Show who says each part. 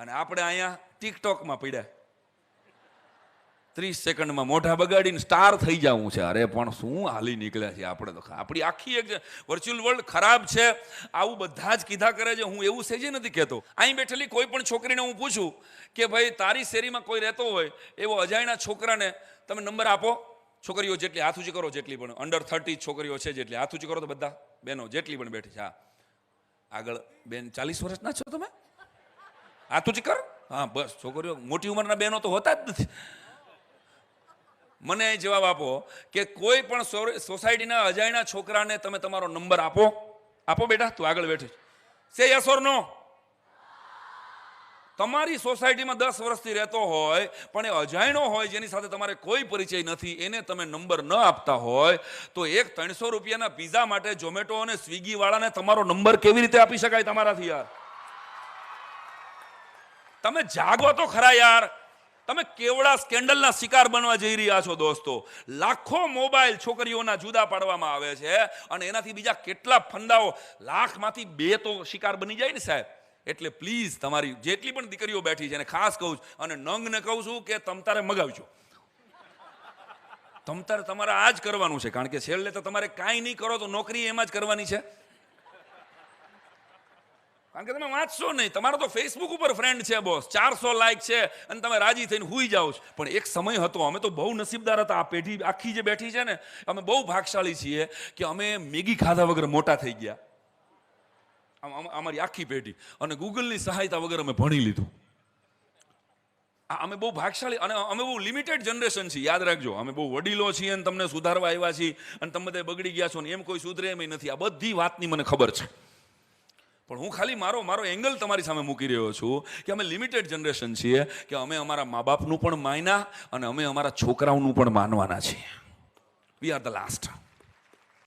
Speaker 1: અને આપણે અહીંયા ટિકટોકમાં પડ્યા. ત્રીસ સેકન્ડમાં મોઢા બગાડીને સ્ટાર થઈ જવું છે. અરે, પણ શું હાલી નીકળ્યા છે? આપણે તો આપણી આખી એક વર્ચ્યુઅલ વર્લ્ડ ખરાબ છે. આવું બધા જ કીધા કરે છે. હું એવું સેજે નથી કહેતો. અહીં બેઠેલી કોઈ પણ છોકરીને હું પૂછું કે ભાઈ, તારી શેરીમાં કોઈ રહેતો હોય એવો અજાણ્યા છોકરાને તમે નંબર આપો. છોકરીઓ જેટલી હાથ ઊંચી કરો જેટલી પણ. અંડર થર્ટી છોકરીઓ છે જેટલી હાથ ઊંચી કરો તો બધા બેનો જેટલી પણ બેઠી છે. હા. આગળ બેન, ચાલીસ વર્ષના છો તમે? હાથ તું કર. હા, બસ, છોકરીઓ, મોટી ઉંમરના બહેનો તો હોતા જ નથી. મને જવાબ આપો કે કોઈ પણ સોસાયટીના અજાણ્યા છોકરાને તમે તમારો નંબર આપો. આપો બેટા, તું આગળ બેઠી સે યસ ઓર નો તમારી સોસાયટીમાં દસ વર્ષથી રહેતો હોય, પણ એ અજાણ્યો હોય, જેની સાથે તમારે કોઈ પરિચય નથી, એને તમે નંબર ન આપતા હોય, તો એક ત્રણસો રૂપિયાના પીઝા માટે ઝોમેટો અને સ્વિગી વાળાને તમારો નંબર કેવી રીતે આપી શકાય તમારાથી યાર? તમે જાગો તો ખરા યાર. તમે કેવડા સ્કેન્ડલના શિકાર બનવા જઈ રહ્યા છો દોસ્તો. લાખો મોબાઈલ છોકરીઓના જુદા પાડવામાં આવે છે અને એનાથી બીજા કેટલા ફંદાઓ લાખમાંથી બે તો શિકાર બની જાય ને સાહેબ. એટલે પ્લીઝ તમારી જેટલી પણ દીકરીઓ બેઠી છે એને ખાસ કહું છું અને નંગને કહું છું કે તમતારે મગાવજો. તમતારે તમારે આ જ કરવાનું છે કારણ કે છેલ્લે તો તમારે કાંઈ નહીં કરો તો નોકરી એમાં જ કરવાની છે. કારણ કે તમે વાંચશો નહીં. તમારો તો ફેસબુક ઉપર ફ્રેન્ડ છે બોસ ચારસો લાઈક છે અને તમે રાજી થઈને હુઈ જાઓ છો. પણ એક સમય હતો, અમે તો બહુ નસીબદાર હતા. આ પેઢી આખી જે બેઠી છે ને, અમે બહુ ભાગશાળી છીએ કે અમે મેગી ખાધા વગર મોટા થઈ ગયા. અમારી આખી પેઢી. અને ગૂગલની સહાયતા વગર અમે ભણી લીધું. અમે બહુ ભાગશાળી અને અમે બહુ લિમિટેડ જનરેશન છીએ. યાદ રાખજો, અમે બહુ વડીલો છીએ અને તમને સુધારવા આવ્યા છીએ અને તમે બધા બગડી ગયા છો ને, એમ કોઈ સુધરે એમ નથી. આ બધી વાતની મને ખબર છે. પણ હું ખાલી મારો મારો એંગલ તમારી સામે મૂકી રહ્યો છું કે અમે લિમિટેડ જનરેશન છીએ, કે અમે અમારા મા બાપનું પણ માન્યા અને અમે અમારા છોકરાઓનું પણ માનવાના છીએ. We are the last